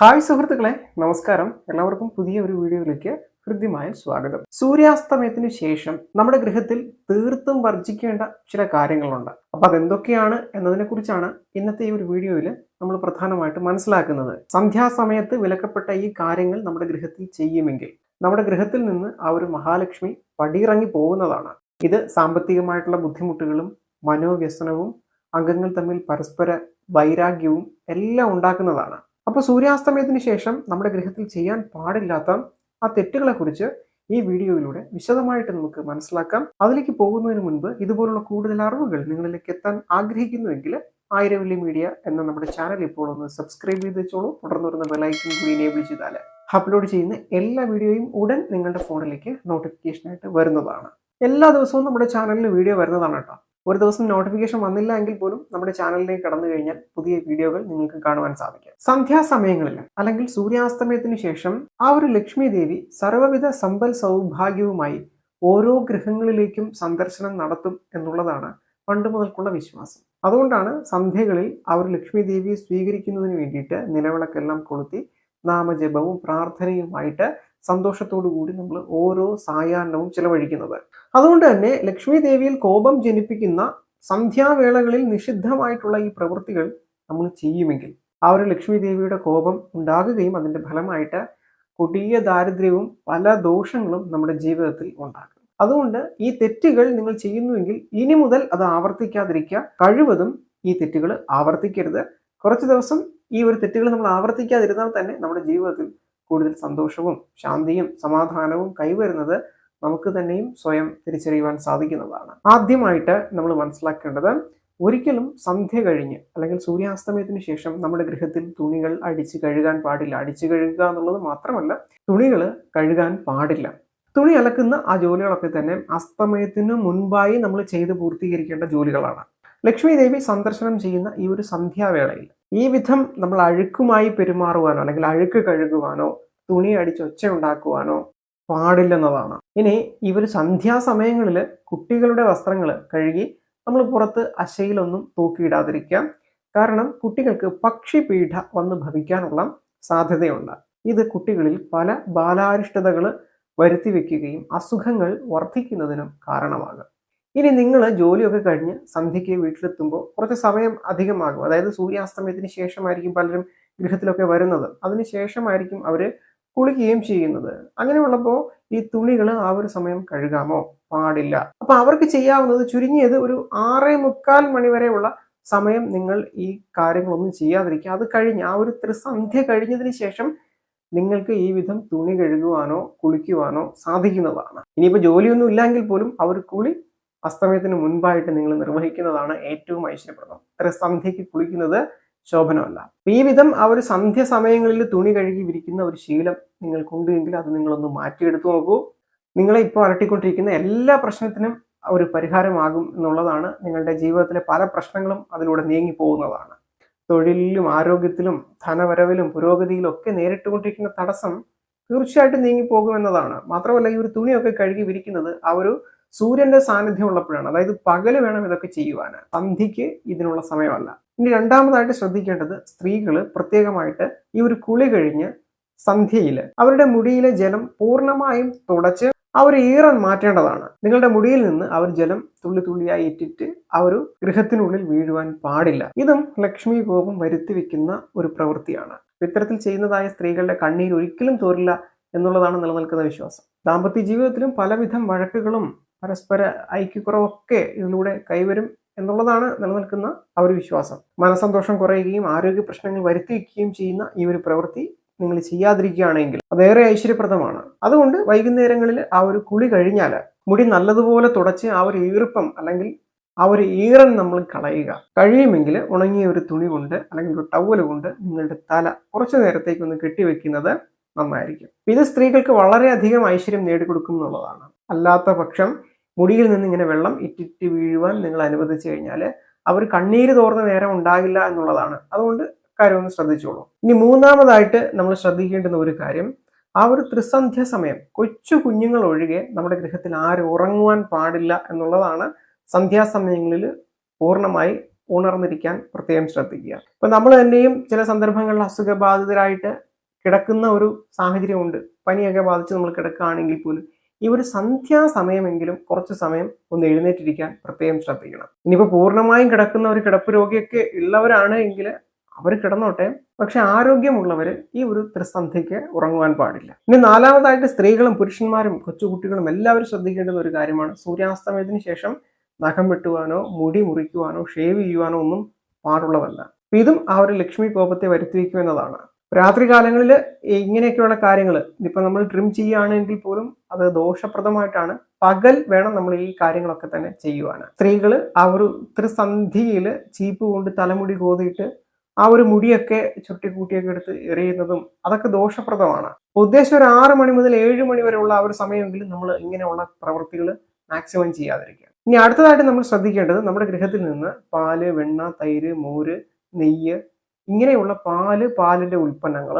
Hi സുഹൃത്തുക്കളെ നമസ്കാരം. എല്ലാവർക്കും പുതിയ ഒരു വീഡിയോയിലേക്ക് ഹൃദ്യമായ സ്വാഗതം. സൂര്യാസ്തമയത്തിന് ശേഷം നമ്മുടെ ഗൃഹത്തിൽ തീർത്തും വർജിക്കേണ്ട ചില കാര്യങ്ങളുണ്ട്. അപ്പൊ അതെന്തൊക്കെയാണ് എന്നതിനെ കുറിച്ചാണ് ഇന്നത്തെ ഈ ഒരു വീഡിയോയിൽ നമ്മൾ പ്രധാനമായിട്ട് മനസ്സിലാക്കുന്നത്. സന്ധ്യാസമയത്ത് വിലക്കപ്പെട്ട ഈ കാര്യങ്ങൾ നമ്മുടെ ഗൃഹത്തിൽ ചെയ്യുമെങ്കിൽ നമ്മുടെ ഗൃഹത്തിൽ നിന്ന് ആ ഒരു മഹാലക്ഷ്മി പടിയിറങ്ങി പോകുന്നതാണ്. ഇത് സാമ്പത്തികമായിട്ടുള്ള ബുദ്ധിമുട്ടുകളും മനോവ്യസനവും അംഗങ്ങൾ തമ്മിൽ പരസ്പര വൈരാഗ്യവും എല്ലാം ഉണ്ടാക്കുന്നതാണ്. അപ്പോൾ സൂര്യാസ്തമയത്തിന് ശേഷം നമ്മുടെ ഗൃഹത്തിൽ ചെയ്യാൻ പാടില്ലാത്ത ആ തെറ്റുകളെ കുറിച്ച് ഈ വീഡിയോയിലൂടെ വിശദമായിട്ട് നമുക്ക് മനസ്സിലാക്കാം. അതിലേക്ക് പോകുന്നതിന് മുൻപ് ഇതുപോലുള്ള കൂടുതൽ അറിവുകൾ നിങ്ങളിലേക്ക് എത്താൻ ആഗ്രഹിക്കുന്നുവെങ്കിൽ ആയിരവല്ലി മീഡിയ എന്ന നമ്മുടെ ചാനൽ ഇപ്പോൾ ഒന്ന് സബ്സ്ക്രൈബ് ചെയ്ത് വെച്ചോളൂ. തുടർന്ന് വരുന്ന ബെലൈക്കൻ കൂടി എനേബിൾ ചെയ്താൽ അപ്ലോഡ് ചെയ്യുന്ന എല്ലാ വീഡിയോയും ഉടൻ നിങ്ങളുടെ ഫോണിലേക്ക് നോട്ടിഫിക്കേഷനായിട്ട് വരുന്നതാണ്. എല്ലാ ദിവസവും നമ്മുടെ ചാനലിൽ വീഡിയോ വരുന്നതാണ് കേട്ടോ. ഒരു ദിവസം നോട്ടിഫിക്കേഷൻ വന്നില്ല എങ്കിൽ പോലും നമ്മുടെ ചാനലിലേക്ക് കടന്നു കഴിഞ്ഞാൽ പുതിയ വീഡിയോകൾ നിങ്ങൾക്ക് കാണുവാൻ സാധിക്കും. സന്ധ്യാസമയങ്ങളിൽ അല്ലെങ്കിൽ സൂര്യാസ്തമയത്തിന് ശേഷം ആ ഒരു ലക്ഷ്മി ദേവി സർവവിധ സമ്പൽ സൗഭാഗ്യവുമായി ഓരോ ഗൃഹങ്ങളിലേക്കും സന്ദർശനം നടത്തും എന്നുള്ളതാണ് പണ്ട് മുതൽക്കുള്ള വിശ്വാസം. അതുകൊണ്ടാണ് സന്ധ്യകളിൽ ആ ഒരു ലക്ഷ്മി ദേവിയെ സ്വീകരിക്കുന്നതിന് വേണ്ടിയിട്ട് നിലവിളക്കെല്ലാം കൊളുത്തി നാമജപവും പ്രാർത്ഥനയുമായിട്ട് സന്തോഷത്തോടു കൂടി നമ്മൾ ഓരോ സായാഹ്നവും ചിലവഴിക്കുന്നത്. അതുകൊണ്ട് തന്നെ ലക്ഷ്മി ദേവിയിൽ കോപം ജനിപ്പിക്കുന്ന സന്ധ്യാവേളകളിൽ നിഷിദ്ധമായിട്ടുള്ള ഈ പ്രവൃത്തികൾ നമ്മൾ ചെയ്യുമെങ്കിൽ ആ ഒരു ലക്ഷ്മി ദേവിയുടെ കോപം ഉണ്ടാകുകയും അതിന്റെ ഫലമായിട്ട് കൊടിയ ദാരിദ്ര്യവും പല ദോഷങ്ങളും നമ്മുടെ ജീവിതത്തിൽ ഉണ്ടാകും അതുകൊണ്ട് ഈ തെറ്റുകൾ നിങ്ങൾ ചെയ്യുന്നുവെങ്കിൽ ഇനി മുതൽ അത് ആവർത്തിക്കാതിരിക്കുക. കഴിവതും ഈ തെറ്റുകൾ ആവർത്തിക്കരുത്. കുറച്ച് ദിവസം ഈ ഒരു തെറ്റുകൾ നമ്മൾ ആവർത്തിക്കാതിരുന്നാൽ തന്നെ നമ്മുടെ ജീവിതത്തിൽ കൂടുതൽ സന്തോഷവും ശാന്തിയും സമാധാനവും കൈവരുന്നത് നമുക്ക് തന്നെയും സ്വയം തിരിച്ചറിയുവാൻ സാധിക്കുന്നതാണ്. ആദ്യമായിട്ട് നമ്മൾ മനസ്സിലാക്കേണ്ടത് ഒരിക്കലും സന്ധ്യ കഴിഞ്ഞ് അല്ലെങ്കിൽ സൂര്യാസ്തമയത്തിന് ശേഷം നമ്മുടെ ഗൃഹത്തിൽ തുണികൾ അടിച്ച് കഴുകാൻ പാടില്ല. അടിച്ചു കഴുകുക എന്നുള്ളത് മാത്രമല്ല തുണികൾ കഴുകാൻ പാടില്ല. തുണി അലക്കുന്ന ആ ജോലികളൊക്കെ തന്നെ അസ്തമയത്തിന് മുൻപായി നമ്മൾ ചെയ്ത് പൂർത്തീകരിക്കേണ്ട ജോലികളാണ്. ലക്ഷ്മി ദേവി സന്ദർശനം ചെയ്യുന്ന ഈ ഒരു സന്ധ്യാവേളയിൽ ഈ വിധം നമ്മൾ അഴുക്കുമായി പെരുമാറുവാനോ അല്ലെങ്കിൽ അഴുക്ക് കഴുകുവാനോ തുണി അടിച്ച് ഒച്ച ഉണ്ടാക്കുവാനോ പാടില്ലെന്നതാണ്. ഇനി ഒരു സന്ധ്യാസമയങ്ങളിൽ കുട്ടികളുടെ വസ്ത്രങ്ങൾ കഴുകി നമ്മൾ പുറത്ത് അശയിലൊന്നും തൂക്കിയിടാതിരിക്കാം. കാരണം കുട്ടികൾക്ക് പക്ഷിപീഠ വന്ന് ഭവിക്കാനുള്ള സാധ്യതയുണ്ട്. ഇത് കുട്ടികളിൽ പല ബാലാരിഷ്ടതകൾ വരുത്തി വയ്ക്കുകയും അസുഖങ്ങൾ വർദ്ധിക്കുന്നതിനും കാരണമാകും. ഇനി നിങ്ങൾ ജോലിയൊക്കെ കഴിഞ്ഞ് സന്ധ്യയ്ക്ക് വീട്ടിലെത്തുമ്പോൾ കുറച്ച് സമയം അധികമാകും. അതായത് സൂര്യാസ്തമയത്തിന് ശേഷമായിരിക്കും പലരും ഗൃഹത്തിലൊക്കെ വരുന്നത്. അതിന് ശേഷമായിരിക്കും അവർ കുളിക്കുകയും ചെയ്യുന്നത്. അങ്ങനെയുള്ളപ്പോൾ ഈ തുണികൾ ആ ഒരു സമയം കഴുകാമോ? പാടില്ല. അപ്പൊ അവർക്ക് ചെയ്യാവുന്നത് ചുരുങ്ങിയത് ഒരു ആറേ മുക്കാൽ മണിവരെയുള്ള സമയം നിങ്ങൾ ഈ കാര്യങ്ങളൊന്നും ചെയ്യാതിരിക്കുക. അത് കഴിഞ്ഞ് ആ ഒരു ത്രിസന്ധ്യ കഴിഞ്ഞതിന് ശേഷം നിങ്ങൾക്ക് ഈ വിധം തുണി കഴുകുവാനോ കുളിക്കുവാനോ സാധിക്കുന്നതാണ്. ഇനിയിപ്പോൾ ജോലിയൊന്നും ഇല്ലെങ്കിൽ പോലും അവർ കുളി അസ്തമയത്തിന് മുൻപായിട്ട് നിങ്ങൾ നിർവഹിക്കുന്നതാണ് ഏറ്റവും ഐശ്വര്യപ്രദം. അത്ര സന്ധ്യയ്ക്ക് കുളിക്കുന്നത് ശോഭനമല്ല. ഈ വിധം ആ ഒരു സന്ധ്യ സമയങ്ങളിൽ തുണി കഴുകി വിരിക്കുന്ന ഒരു ശീലം നിങ്ങൾക്കുണ്ട് എങ്കിൽ അത് നിങ്ങളൊന്ന് മാറ്റിയെടുത്തു നോക്കൂ. നിങ്ങളെ ഇപ്പോൾ അലട്ടിക്കൊണ്ടിരിക്കുന്ന എല്ലാ പ്രശ്നത്തിനും ഒരു പരിഹാരമാകും എന്നുള്ളതാണ് നിങ്ങളുടെ ജീവിതത്തിലെ പല പ്രശ്നങ്ങളും അതിലൂടെ നീങ്ങി പോകുന്നതാണ്. തൊഴിലിലും ആരോഗ്യത്തിലും ധനവരവിലും പുരോഗതിയിലും ഒക്കെ നേരിട്ടുകൊണ്ടിരിക്കുന്ന തടസ്സം തീർച്ചയായിട്ടും നീങ്ങി പോകുമെന്നതാണ്. മാത്രമല്ല ഈ ഒരു തുണിയൊക്കെ കഴുകി വിരിക്കുന്നത് ആ ഒരു സൂര്യന്റെ സാന്നിധ്യം ഉള്ളപ്പോഴാണ്. അതായത് പകൽ വേണം ഇതൊക്കെ ചെയ്യുവാൻ സന്ധിക്ക് ഇതിനുള്ള സമയമല്ല. ഇനി രണ്ടാമതായിട്ട് ശ്രദ്ധിക്കേണ്ടത് സ്ത്രീകൾ പ്രത്യേകമായിട്ട് ഈ ഒരു കുളി കഴിഞ്ഞ് സന്ധ്യയിൽ അവരുടെ മുടിയിലെ ജലം പൂർണമായും തുടച്ച് ആ ഒരു മാറ്റേണ്ടതാണ്. നിങ്ങളുടെ മുടിയിൽ നിന്ന് അവർ ജലം തുള്ളി തുള്ളിയായി ഇറ്റിട്ട് ആ ഒരു ഗൃഹത്തിനുള്ളിൽ വീഴുവാൻ പാടില്ല. ഇതും ലക്ഷ്മി കോപം വരുത്തി വെക്കുന്ന ഒരു പ്രവൃത്തിയാണ്. ഇത്തരത്തിൽ ചെയ്യുന്നതായ സ്ത്രീകളുടെ കണ്ണീർ ഒരിക്കലും തോരില്ല എന്നുള്ളതാണ് നിലനിൽക്കുന്ന വിശ്വാസം. ദാമ്പത്യ ജീവിതത്തിലും പലവിധം വഴക്കുകളും പരസ്പര ഐക്യക്കുറവൊക്കെ ഇതിലൂടെ കൈവരും എന്നുള്ളതാണ് നിലനിൽക്കുന്ന ആ ഒരു വിശ്വാസം. മനസന്തോഷം കുറയുകയും ആരോഗ്യ പ്രശ്നങ്ങൾ വരുത്തി വയ്ക്കുകയും ചെയ്യുന്ന ഈ ഒരു പ്രവൃത്തി നിങ്ങൾ ചെയ്യാതിരിക്കുകയാണെങ്കിൽ അതേറെ ഐശ്വര്യപ്രദമാണ്. അതുകൊണ്ട് വൈകുന്നേരങ്ങളിൽ ആ ഒരു കുളി കഴിഞ്ഞാൽ മുടി നല്ലതുപോലെ തുടച്ച് ആ ഒരു ഈർപ്പം അല്ലെങ്കിൽ ആ ഒരു ഈറൻ നമ്മൾ കളയുക. കഴിയുമെങ്കിൽ ഉണങ്ങിയ ഒരു തുണി കൊണ്ട് അല്ലെങ്കിൽ ഒരു ടവൽ കൊണ്ട് നിങ്ങളുടെ തല കുറച്ചു നേരത്തേക്ക് ഒന്ന് കെട്ടിവെക്കുന്നത് നന്നായിരിക്കും. ഇത് സ്ത്രീകൾക്ക് വളരെയധികം ഐശ്വര്യം നേടിക്കൊടുക്കും എന്നുള്ളതാണ്. അല്ലാത്ത പക്ഷം മുടിയിൽ നിന്ന് ഇങ്ങനെ വെള്ളം ഇറ്റിറ്റ് വീഴുവാൻ നിങ്ങൾ അനുവദിച്ചു കഴിഞ്ഞാൽ അവർ കണ്ണീര് തോർന്ന നേരം ഉണ്ടാകില്ല എന്നുള്ളതാണ്. അതുകൊണ്ട് കാര്യം ഒന്ന് ശ്രദ്ധിച്ചോളൂ. ഇനി മൂന്നാമതായിട്ട് നമ്മൾ ശ്രദ്ധിക്കേണ്ടുന്ന ഒരു കാര്യം ആ ഒരു ത്രിസന്ധ്യ സമയം കൊച്ചു കുഞ്ഞുങ്ങൾ ഒഴികെ നമ്മുടെ ഗൃഹത്തിൽ ആരും ഉറങ്ങുവാൻ പാടില്ല എന്നുള്ളതാണ് സന്ധ്യാസമയങ്ങളിൽ പൂർണമായി ഉണർന്നിരിക്കാൻ പ്രത്യേകം ശ്രദ്ധിക്കുക. ഇപ്പൊ നമ്മൾ തന്നെയും ചില സന്ദർഭങ്ങളിൽ അസുഖബാധിതരായിട്ട് കിടക്കുന്ന ഒരു സാഹചര്യമുണ്ട്. പനിയൊക്കെ ബാധിച്ച് നമ്മൾ കിടക്കുകയാണെങ്കിൽ പോലും ഈ ഒരു സന്ധ്യാസമയമെങ്കിലും കുറച്ച് സമയം ഒന്ന് എഴുന്നേറ്റിരിക്കാൻ പ്രത്യേകം ശ്രദ്ധിക്കണം. ഇനിയിപ്പോൾ പൂർണമായും കിടക്കുന്ന ഒരു കിടപ്പ് രോഗിയൊക്കെ ഉള്ളവരാണ് എങ്കിൽ അവർ കിടന്നോട്ടെ. പക്ഷെ ആരോഗ്യമുള്ളവർ ഈ ഒരു ത്രിസന്ധിക്ക് ഉറങ്ങുവാൻ പാടില്ല. ഇനി നാലാമതായിട്ട് സ്ത്രീകളും പുരുഷന്മാരും കൊച്ചുകുട്ടികളും എല്ലാവരും ശ്രദ്ധിക്കേണ്ടുന്ന ഒരു കാര്യമാണ്. സൂര്യാസ്തമയത്തിന് ശേഷം നഖം വെട്ടുവാനോ മുടി മുറിക്കുവാനോ ഷേവ് ചെയ്യുവാനോ ഒന്നും പാടുള്ളതല്ല. ഇതും ആ ഒരു ലക്ഷ്മി കോപത്തെ വരുത്തിവെക്കുമെന്നതാണ്. രാത്രി കാലങ്ങളിൽ ഇങ്ങനെയൊക്കെയുള്ള കാര്യങ്ങൾ ഇപ്പം നമ്മൾ ട്രിം ചെയ്യുകയാണെങ്കിൽ പോലും അത് ദോഷപ്രദമായിട്ടാണ്. പകൽ വേണം നമ്മൾ ഈ കാര്യങ്ങളൊക്കെ തന്നെ ചെയ്യുവാൻ. സ്ത്രീകൾ ആ ഒരു ത്രിസന്ധിയിൽ ചീപ്പ് കൊണ്ട് തലമുടി കോതിയിട്ട് ആ ഒരു മുടിയൊക്കെ ചുട്ടിക്കൂട്ടിയൊക്കെ എടുത്ത് എറിയുന്നതും അതൊക്കെ ദോഷപ്രദമാണ്. ഉദ്ദേശം ഒരു ആറ് മണി മുതൽ ഏഴ് മണി വരെയുള്ള ആ ഒരു സമയമെങ്കിലും നമ്മൾ ഇങ്ങനെയുള്ള പ്രവൃത്തികൾ മാക്സിമം ചെയ്യാതിരിക്കുക. ഇനി അടുത്തതായിട്ട് നമ്മൾ ശ്രദ്ധിക്കേണ്ടത് നമ്മുടെ ഗൃഹത്തിൽ നിന്ന് പാൽ വെണ്ണ തൈര് മോര് നെയ്യ് ഇങ്ങനെയുള്ള പാൽ പാലിന്റെ ഉൽപ്പന്നങ്ങൾ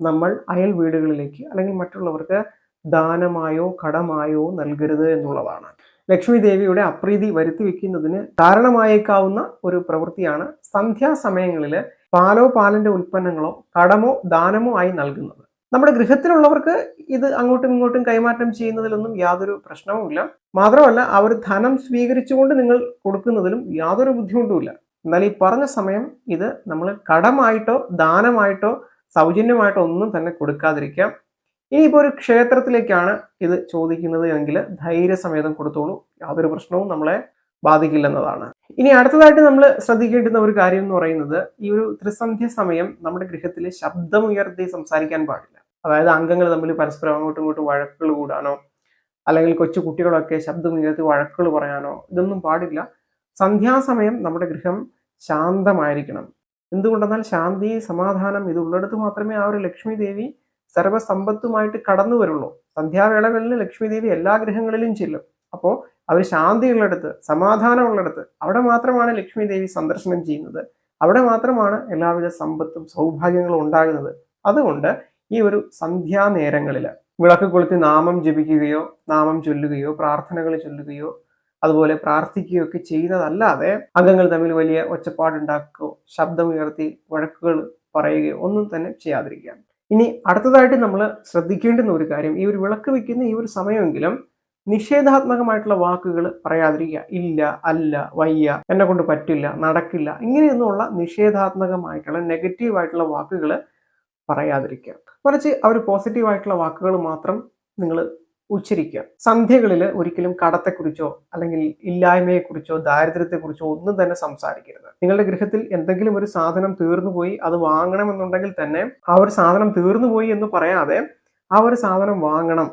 നമ്മൾ അയൽ വീടുകളിലേക്ക് അല്ലെങ്കിൽ മറ്റുള്ളവർക്ക് ദാനമായോ കടമായോ നൽകരുത് എന്നുള്ളതാണ്. ലക്ഷ്മി ദേവിയുടെ അപ്രീതി വരുത്തി വെക്കുന്നതിന് കാരണമായേക്കാവുന്ന ഒരു പ്രവൃത്തിയാണ് സന്ധ്യാസമയങ്ങളിൽ പാലോ പാലിന്റെ ഉൽപ്പന്നങ്ങളോ കടമോ ദാനമോ ആയി നൽകുന്നത്. നമ്മുടെ ഗൃഹത്തിലുള്ളവർക്ക് ഇത് അങ്ങോട്ടും ഇങ്ങോട്ടും കൈമാറ്റം ചെയ്യുന്നതിലൊന്നും യാതൊരു പ്രശ്നവുമില്ല. മാത്രമല്ല അവർ ധനം സ്വീകരിച്ചുകൊണ്ട് നിങ്ങൾ കൊടുക്കുന്നതിലും യാതൊരു ബുദ്ധിമുട്ടുമില്ല. എന്നാൽ ഈ പറഞ്ഞ സമയം ഇത് നമ്മൾ കടമായിട്ടോ ദാനമായിട്ടോ സൗജന്യമായിട്ടോ ഒന്നും തന്നെ കൊടുക്കാതിരിക്കാം. ഇനിയിപ്പോൾ ഒരു ക്ഷേത്രത്തിലേക്കാണ് ഇത് ചോദിക്കുന്നത് എങ്കിൽ ധൈര്യസമേതം കൊടുത്തോളൂ. യാതൊരു പ്രശ്നവും നമ്മളെ ബാധിക്കില്ലെന്നതാണ്. ഇനി അടുത്തതായിട്ട് നമ്മൾ ശ്രദ്ധിക്കേണ്ടുന്ന ഒരു കാര്യം എന്ന് പറയുന്നത് ഈ ഒരു ത്രിസന്ധ്യ സമയം നമ്മുടെ ഗൃഹത്തിൽ ശബ്ദമുയർത്തി സംസാരിക്കാൻ പാടില്ല. അതായത് അംഗങ്ങൾ തമ്മിൽ പരസ്പരം അങ്ങോട്ടും ഇങ്ങോട്ടും വഴക്കുകൾ കൂടാനോ അല്ലെങ്കിൽ കൊച്ചു കുട്ടികളൊക്കെ ശബ്ദമുയർത്തി വഴക്കുകൾ പറയാനോ ഇതൊന്നും പാടില്ല. സന്ധ്യാസമയം നമ്മുടെ ഗൃഹം ശാന്തമായിരിക്കണം. എന്തുകൊണ്ടെന്നാൽ ശാന്തി സമാധാനം ഇതുള്ളിടത്ത് മാത്രമേ ആ ഒരു ലക്ഷ്മി ദേവി സർവസമ്പത്തുമായിട്ട് കടന്നു വരുള്ളൂ. സന്ധ്യാവേളകളിൽ ലക്ഷ്മി ദേവി എല്ലാ ഗൃഹങ്ങളിലും ചെല്ലും. അപ്പോൾ അവർ ശാന്തിയുള്ളിടത്ത് സമാധാനമുള്ളിടത്ത് അവിടെ മാത്രമാണ് ലക്ഷ്മി ദേവി സന്ദർശനം ചെയ്യുന്നത്. അവിടെ മാത്രമാണ് എല്ലാവിധ സമ്പത്തും സൗഭാഗ്യങ്ങളും ഉണ്ടാകുന്നത്. അതുകൊണ്ട് ഈ ഒരു സന്ധ്യാനേരങ്ങളിൽ വിളക്ക് കൊളുത്തി നാമം ജപിക്കുകയോ നാമം ചൊല്ലുകയോ പ്രാർത്ഥനകൾ ചൊല്ലുകയോ അതുപോലെ പ്രാർത്ഥിക്കുകയൊക്കെ ചെയ്യുന്നതല്ലാതെ അംഗങ്ങൾ തമ്മിൽ വലിയ ഒച്ചപ്പാടുണ്ടാക്കുകയോ ശബ്ദമുയർത്തി വഴക്കുകൾ പറയുകയോ ഒന്നും തന്നെ ചെയ്യാതിരിക്കുക ഇനി അടുത്തതായിട്ട് നമ്മൾ ശ്രദ്ധിക്കേണ്ടുന്ന ഒരു കാര്യം ഈ ഒരു വിളക്ക് വെക്കുന്ന ഈ ഒരു സമയമെങ്കിലും നിഷേധാത്മകമായിട്ടുള്ള വാക്കുകൾ പറയാതിരിക്കുക. ഇല്ല അല്ല വയ്യ എന്നെ കൊണ്ട് പറ്റില്ല നടക്കില്ല ഇങ്ങനെയൊന്നുമുള്ള നിഷേധാത്മകമായിട്ടുള്ള നെഗറ്റീവായിട്ടുള്ള വാക്കുകൾ പറയാതിരിക്കുക. മറിച്ച് അവർ പോസിറ്റീവ് പോസിറ്റീവായിട്ടുള്ള വാക്കുകൾ മാത്രം നിങ്ങൾ ഉച്ചരിക്കുക. സന്ധ്യകളിൽ ഒരിക്കലും കടത്തെക്കുറിച്ചോ അല്ലെങ്കിൽ ഇല്ലായ്മയെക്കുറിച്ചോ ദാരിദ്ര്യത്തെക്കുറിച്ചോ ഒന്നും തന്നെ സംസാരിക്കരുത്. നിങ്ങളുടെ ഗൃഹത്തിൽ എന്തെങ്കിലും ഒരു സാധനം തീർന്നുപോയി അത് വാങ്ങണമെന്നുണ്ടെങ്കിൽ തന്നെ ആ ഒരു സാധനം തീർന്നുപോയി എന്ന് പറയാതെ ആ ഒരു സാധനം വാങ്ങണം.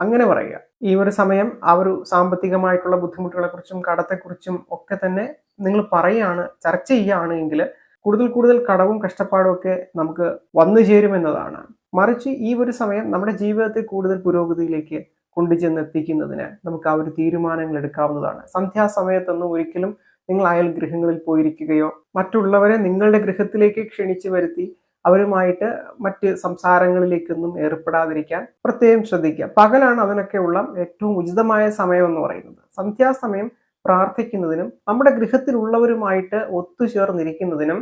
അങ്ങനെ പറയുക. ഈ ഒരു സമയം ആ ഒരു സാമ്പത്തികമായിട്ടുള്ള ബുദ്ധിമുട്ടുകളെക്കുറിച്ചും കടത്തെക്കുറിച്ചും ഒക്കെ തന്നെ നിങ്ങൾ പറയുകയാണ് ചർച്ച ചെയ്യുകയാണ് എങ്കിൽ കൂടുതൽ കൂടുതൽ കടവും കഷ്ടപ്പാടും ഒക്കെ നമുക്ക് വന്നു ചേരുമെന്നതാണ് മറിച്ച് ഈ ഒരു സമയം നമ്മുടെ ജീവിതത്തെ കൂടുതൽ പുരോഗതിയിലേക്ക് കൊണ്ടുചെന്ന് എത്തിക്കുന്നതിന് നമുക്ക് ആ ഒരു തീരുമാനങ്ങൾ എടുക്കാവുന്നതാണ്. സന്ധ്യാസമയത്തൊന്നും ഒരിക്കലും നിങ്ങൾ അയൽ ഗൃഹങ്ങളിൽ പോയിരിക്കുകയോ മറ്റുള്ളവരെ നിങ്ങളുടെ ഗൃഹത്തിലേക്ക് ക്ഷണിച്ചു വരുത്തി അവരുമായിട്ട് മറ്റ് സംസാരങ്ങളിലേക്കൊന്നും ഏർപ്പെടാതിരിക്കാൻ പ്രത്യേകം ശ്രദ്ധിക്കുക. പകലാണ് അതിനൊക്കെയുള്ള ഏറ്റവും ഉചിതമായ സമയം എന്ന് പറയുന്നത്. സന്ധ്യാസമയം പ്രാർത്ഥിക്കുന്നതിനും നമ്മുടെ ഗൃഹത്തിലുള്ളവരുമായിട്ട് ഒത്തുചേർന്നിരിക്കുന്നതിനും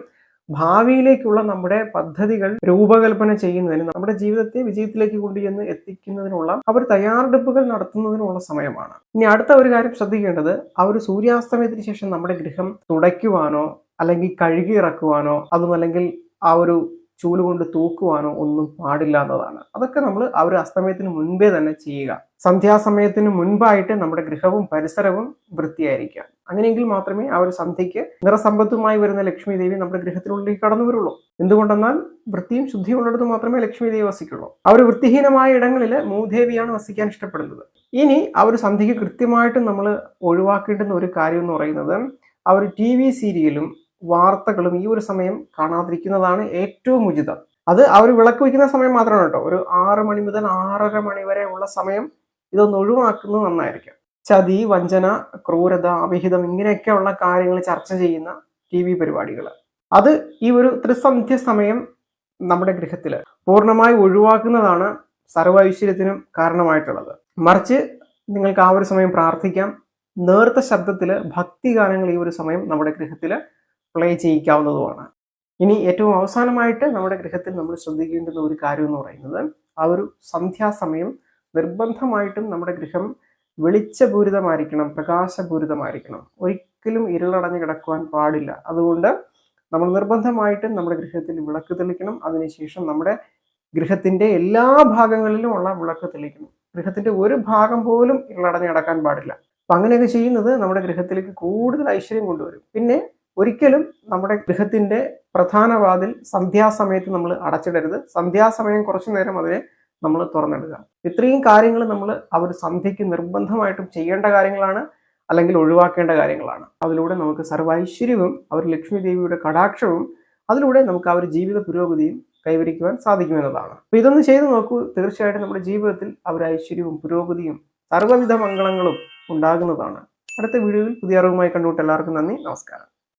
ഭാവിയിലേക്കുള്ള നമ്മുടെ പദ്ധതികൾ രൂപകൽപ്പന ചെയ്യുന്നതിന് നമ്മുടെ ജീവിതത്തെ വിജയത്തിലേക്ക് കൊണ്ടുചെന്ന് എത്തിക്കുന്നതിനുള്ള അവർ തയ്യാറെടുപ്പുകൾ നടത്തുന്നതിനുള്ള സമയമാണ്. ഇനി അടുത്ത ഒരു കാര്യം ശ്രദ്ധിക്കേണ്ടത് ആ ഒരു സൂര്യാസ്തമയത്തിന് ശേഷം നമ്മുടെ ഗൃഹം തുടയ്ക്കുവാനോ അല്ലെങ്കിൽ കഴുകി ഇറക്കുവാനോ അതുമല്ലെങ്കിൽ ആ ഒരു ചൂൽ കൊണ്ട് തൂക്കുവാനോ ഒന്നും പാടില്ലാത്തതാണ്. അതൊക്കെ നമ്മൾ ആ ഒരു അസ്തമയത്തിന് മുൻപേ തന്നെ ചെയ്യുക. സന്ധ്യാസമയത്തിന് മുൻപായിട്ട് നമ്മുടെ ഗൃഹവും പരിസരവും വൃത്തിയായിരിക്കാം. അങ്ങനെയെങ്കിൽ മാത്രമേ ആ ഒരു സന്ധ്യയ്ക്ക് നിറസമ്പത്തുമായി വരുന്ന ലക്ഷ്മി ദേവി നമ്മുടെ ഗൃഹത്തിനുള്ളിലേക്ക് കടന്നു വരുള്ളൂ. എന്തുകൊണ്ടെന്നാൽ വൃത്തിയും ശുദ്ധിയും ഉള്ളിടത്ത് മാത്രമേ ലക്ഷ്മി ദേവി വസിക്കുള്ളൂ ഒരു വൃത്തിഹീനമായ ഇടങ്ങളിൽ മൂദേവിയാണ് വസിക്കാൻ ഇഷ്ടപ്പെടുന്നത്. ഇനി ആ ഒരു സന്ധ്യയ്ക്ക് കൃത്യമായിട്ട് നമ്മൾ ഒഴിവാക്കേണ്ടുന്ന ഒരു കാര്യം എന്ന് പറയുന്നത് ആ ഒരു ടി വി സീരിയലും വാർത്തകളും ഈ ഒരു സമയം കാണാതിരിക്കുന്നതാണ് ഏറ്റവും ഉചിതം. അത് ആ ഒരു വിളക്ക് വയ്ക്കുന്ന സമയം മാത്രമാണ് കേട്ടോ. ഒരു ആറ് മണി മുതൽ ആറര മണി വരെ ഉള്ള സമയം ഇതൊന്ന് ഒഴിവാക്കുന്നത് നന്നായിരിക്കും. ചതി വഞ്ചന ക്രൂരത അവിഹിതം ഇങ്ങനെയൊക്കെയുള്ള കാര്യങ്ങൾ ചർച്ച ചെയ്യുന്ന ടി വി പരിപാടികൾ അത് ഈ ഒരു ത്രിസന്ധ്യ സമയം നമ്മുടെ ഗൃഹത്തിൽ പൂർണമായി ഒഴിവാക്കുന്നതാണ് സർവൈശ്വര്യത്തിനും കാരണമായിട്ടുള്ളത്. മറിച്ച് നിങ്ങൾക്ക് ആ ഒരു സമയം പ്രാർത്ഥിക്കാം. നേർത്ത ശബ്ദത്തിൽ ഭക്തി ഗാനങ്ങൾ ഈ ഒരു സമയം നമ്മുടെ ഗൃഹത്തിൽ പ്ലേ ചെയ്യിക്കാവുന്നതുമാണ്. ഇനി ഏറ്റവും അവസാനമായിട്ട് നമ്മുടെ ഗൃഹത്തിൽ നമ്മൾ ശ്രദ്ധിക്കേണ്ടുന്ന ഒരു കാര്യം എന്ന് പറയുന്നത് ആ ഒരു സന്ധ്യാസമയം നിർബന്ധമായിട്ടും നമ്മുടെ ഗൃഹം വെളിച്ചപൂരിതമായിരിക്കണം പ്രകാശപൂരിതമായിരിക്കണം. ഒരിക്കലും ഇരുളടഞ്ഞു കിടക്കുവാൻ പാടില്ല. അതുകൊണ്ട് നമ്മൾ നിർബന്ധമായിട്ടും നമ്മുടെ ഗൃഹത്തിൽ വിളക്ക് തെളിക്കണം. അതിനുശേഷം നമ്മുടെ ഗൃഹത്തിന്റെ എല്ലാ ഭാഗങ്ങളിലും ഉള്ള വിളക്ക് തെളിക്കണം. ഗൃഹത്തിന്റെ ഒരു ഭാഗം പോലും ഇരുളടഞ്ഞു കിടക്കാൻ പാടില്ല. അപ്പൊ അങ്ങനെയൊക്കെ ചെയ്യുന്നത് നമ്മുടെ ഗൃഹത്തിലേക്ക് കൂടുതൽ ഐശ്വര്യം കൊണ്ടുവരും. പിന്നെ ഒരിക്കലും നമ്മുടെ ഗൃഹത്തിന്റെ പ്രധാന വാതിൽ സന്ധ്യാസമയത്ത് നമ്മൾ അടച്ചിടരുത്. സന്ധ്യാസമയം കുറച്ചു നേരം അതിനെ നമ്മൾ തുറന്നിടുക ഇത്രയും കാര്യങ്ങൾ നമ്മൾ ആ ഒരു സന്ധ്യയ്ക്ക് നിർബന്ധമായിട്ടും ചെയ്യേണ്ട കാര്യങ്ങളാണ് അല്ലെങ്കിൽ ഒഴിവാക്കേണ്ട കാര്യങ്ങളാണ്. അതിലൂടെ നമുക്ക് സർവൈശ്വര്യവും അവർ ലക്ഷ്മി ദേവിയുടെ കടാക്ഷവും അതിലൂടെ നമുക്ക് അവർ ജീവിത പുരോഗതിയും കൈവരിക്കുവാൻ സാധിക്കുമെന്നതാണ്. അപ്പൊ ഇതൊന്ന് ചെയ്തു നോക്കൂ. തീർച്ചയായിട്ടും നമ്മുടെ ജീവിതത്തിൽ അവർ ഐശ്വര്യവും പുരോഗതിയും സർവവിധ മംഗളങ്ങളും ഉണ്ടാകുന്നതാണ്. അടുത്ത വീഡിയോയിൽ പുതിയ അറിവുമായി കണ്ടുകൊണ്ട് എല്ലാവർക്കും നന്ദി. നമസ്കാരം.